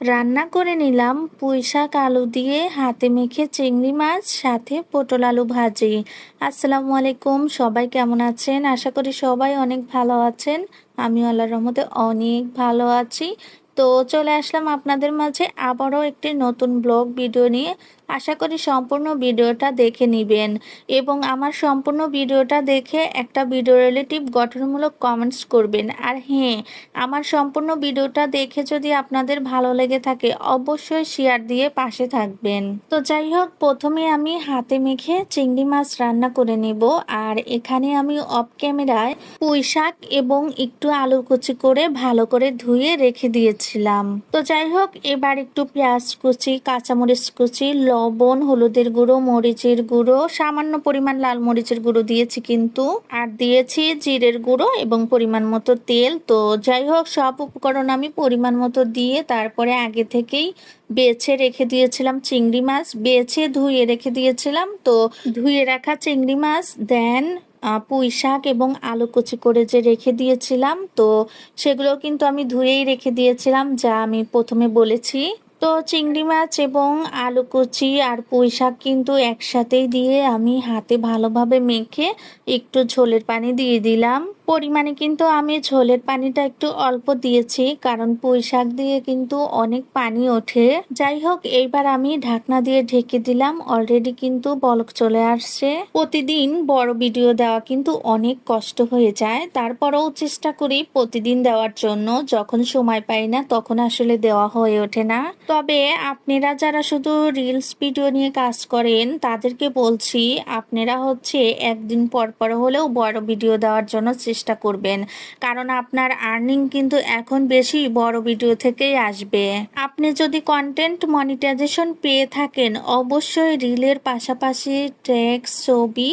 রান্না করে নিলাম পুঁই শাক আলু দিয়ে, হাতে মেখে চিংড়ি মাছ, সাথে পটল আলু ভাজি। আসসালামু আলাইকুম, সবাই কেমন আছেন? আশা করি সবাই অনেক ভালো আছেন। আমি আল্লাহ রহমতে অনেক ভালো আছি। তো চলে আসলাম আপনাদের মাঝে আবারও একটি নতুন ব্লগ ভিডিও নিয়ে। আশা করি সম্পূর্ণ ভিডিওটা দেখে নেবেন। এবং আমার সম্পূর্ণ ভিডিওটা দেখে একটা ভিডিও রিলেটিভ গঠনমূলক কমেন্টস করবেন। আর হ্যাঁ আমার সম্পূর্ণ ভিডিওটা দেখে যদি আপনাদের ভালো লেগে থাকে, অবশ্যই শেয়ার দিয়ে পাশে থাকবেন। তো যাই হোক, প্রথমে আমি হাতে মেখে চিংড়ি মাছ রান্না করে নেব। আর এখানে আমি অফ ক্যামেরায় পুঁই শাক এবং একটু আলু কুচি করে ভালো করে ধুয়ে রেখে দিয়েছিলাম। তো যাই হোক, এবার একটু পেঁয়াজ কুচি, কাঁচামরিচ কুচি লবণ, হলুদের গুঁড়ো, মরিচের গুঁড়ো, সামান্য পরিমাণ লাল মরিচের গুঁড়ো দিয়েছি কিন্তু। আর দিয়েছি জিরের গুঁড়ো এবং পরিমাণ মতো তেল। তো যাই হোক, সব উপকরণ আমি পরিমাণ মতো দিয়ে তারপরে আগে থেকেই বেছে রেখে দিয়েছিলাম চিংড়ি মাছ। বেছে ধুয়ে রেখে দিয়েছিলাম। তো ধুয়ে রাখা চিংড়ি মাছ, দেন পুঁই শাক এবং আলু কুচি করে যে রেখে দিয়েছিলাম। তো সেগুলো কিন্তু আমি ধুয়েই রেখে দিয়েছিলাম, যা আমি প্রথমে বলেছি। তো চিংড়ি মাছ এবং আলু কুচি আর পুঁই শাক কিন্তু একসাথেই দিয়ে আমি হাতে ভালোভাবে মেখে একটু ঝোলের পানি দিয়ে দিলাম। পরিমাণে কিন্তু আমি ঝোলের পানিটা একটু অল্প দিয়েছি, কারণ পুঁই শাক দিয়ে কিন্তু অনেক পানি ওঠে। যাই হোক, এইবার আমি ঢাকনা দিয়ে ঢেকে দিলাম অলরেডি কিন্তু বলক চলে আসছে। প্রতিদিন বড় ভিডিও দেওয়া কিন্তু অনেক কষ্ট হয়ে যায়। তারপরেও চেষ্টা করি প্রতিদিন দেওয়ার জন্য, যখন সময় পাই না তখন আসলে দেওয়া হয়ে ওঠে না। তবে আপনারা যারা শুধু রিলস ভিডিও নিয়ে কাজ করেন, তাদেরকে বলছি আপনারা হচ্ছে একদিন পর পর হলেও বড় ভিডিও দেওয়ার জন্য চেষ্টা করবেন। কারণ আপনার আর্নিং কিন্তু এখন বেশি বড় ভিডিও থেকেই আসবে। আপনি যদি কন্টেন্ট মনিটাইজেশন পেয়ে থাকেন, অবশ্যই রিলের পাশাপাশি ট্যাক্স ছবি,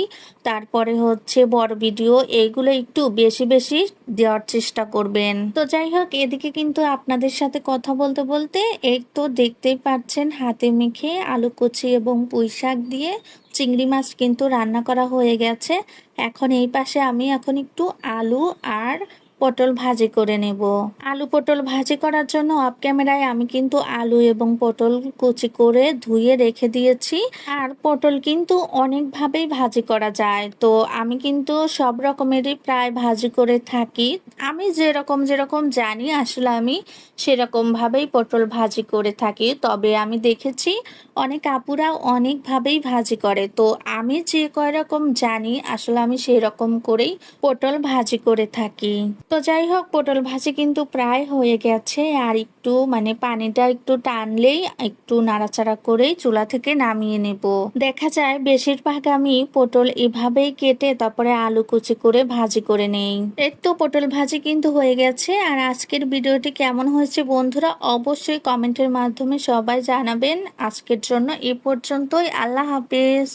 তারপরে হচ্ছে বড় ভিডিও এইগুলো একটু বেশি বেশি দেওয়ার চেষ্টা করবেন। তো যাই হোক, এদিকে কিন্তু আপনাদের সাথে কথা বলতে বলতে এই তো দেখতেই পাচ্ছেন হাতে মেখে আলু কুচি এবং পুঁই শাক দিয়ে চিংড়ি মাছ কিন্তু রান্না করা হয়ে গেছে। এখন এই পাশে আমি এখন একটু আলু আর পটল ভাজি করে নেব। আলু পটল ভাজি করার জন্য অফ ক্যামেরায় আমি কিন্তু আলু এবং পটল কুচি করে ধুয়ে রেখে দিয়েছি। আর পটল কিন্তু অনেকভাবেই ভাজি করা যায়। তো আমি কিন্তু সব রকমেরই প্রায় ভাজি করে থাকি। আমি যেরকম যেরকম জানি আসলে আমি সেরকমভাবেই পটল ভাজি করে থাকি। তবে আমি দেখেছি অনেক আপুরা অনেকভাবেই ভাজি করে। তো আমি যে কয় রকম জানি আসলে আমি সেই রকম করেই পটল ভাজি করে থাকি। তো যাই হোক, পটল ভাজি কিন্তু প্রায় হয়ে গেছে। আর একটু মানে পানিটা একটু টানলেই একটু নাড়াচাড়া করেই চুলা থেকে নামিয়ে নেব। দেখা যায় বেশিরভাগ আমি পটল এভাবেই কেটে তারপরে আলু কুচি করে ভাজি করে নেই। একটু পটল ভাজি কিন্তু হয়ে গেছে। আর আজকের ভিডিওটি কেমন হয়েছে বন্ধুরা অবশ্যই কমেন্টের মাধ্যমে সবাই জানাবেন। আজকের জন্য এ পর্যন্তই। আল্লাহ হাফেজ।